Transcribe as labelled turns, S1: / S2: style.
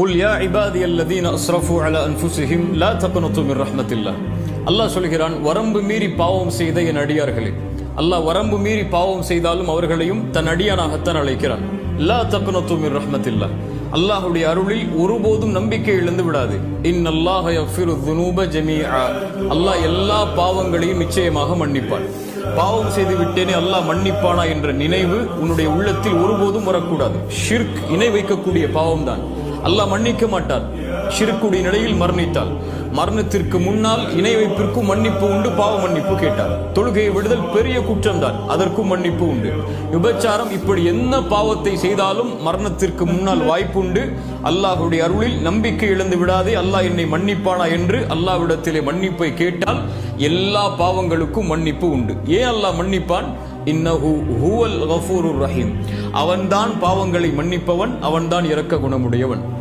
S1: குல் யா இபாதி அல்லதீன் அஸ்ரஃபு அல அன்ஃபுசிஹிம் லா தக்னது மின் ரஹ்மத்தில்லாஹ் அல்லாஹ் சொல்கிறான் வரம்பு மீறி பாவம் செய்த என் அடியார்களே. அல்லாஹ் வரம்பு மீறி பாவம் செய்தாலும் அவர்களையும் தன் அடியானாகத்தான் அழைக்கிறான். லா தக்னது மின் ரஹ்மத்தில்லாஹ் அல்லாஹ்வுடைய அருளில் ஒருபோதும் நம்பிக்கை இழந்து விடாது. இன் அல்லாஹ் யஃபிரு துனூப ஜமீஆ. அல்லாஹ் எல்லா பாவங்களையும் நிச்சயமாக மன்னிப்பான். பாவம் செய்து விட்டேனே அல்லாஹ் மன்னிப்பானா? என்ற நினைவு உன்னுடைய உள்ளத்தில் ஒருபோதும் வரக்கூடாது. ஷிர்க் இணை வைக்கக்கூடிய பாவம்தான். அல்லாஹ் மன்னிக்க மாட்டார். சிறுக்குடி நிலையில் மரணித்தார். மரணத்திற்கு முன்னால் இணை வைப்பிற்கும் மன்னிப்பு உண்டு பாவ மன்னிப்பு கேட்டார். தொழுகையை விடுதல் பெரிய குற்றம்தான் அதற்கும் மன்னிப்பு உண்டு. விபச்சாரம் இப்படி என்ன பாவத்தை செய்தாலும் மரணத்திற்கு முன்னால் வாய்ப்புண்டு. அல்லாஹுடைய அருளில் நம்பிக்கை இழந்து விடாதே அல்லாஹ் என்னை மன்னிப்பானா என்று அல்லாஹ்விடத்திலே மன்னிப்பை கேட்டால் எல்லா பாவங்களுக்கும் மன்னிப்பு உண்டு. ஏன் அல்லாஹ் மன்னிப்பான்? இன்னஹு ஹுவல் கஃபூருர் ரஹீம். அவன்தான் பாவங்களை மன்னிப்பவன் அவன்தான் இரக்க குணமுடையவன்.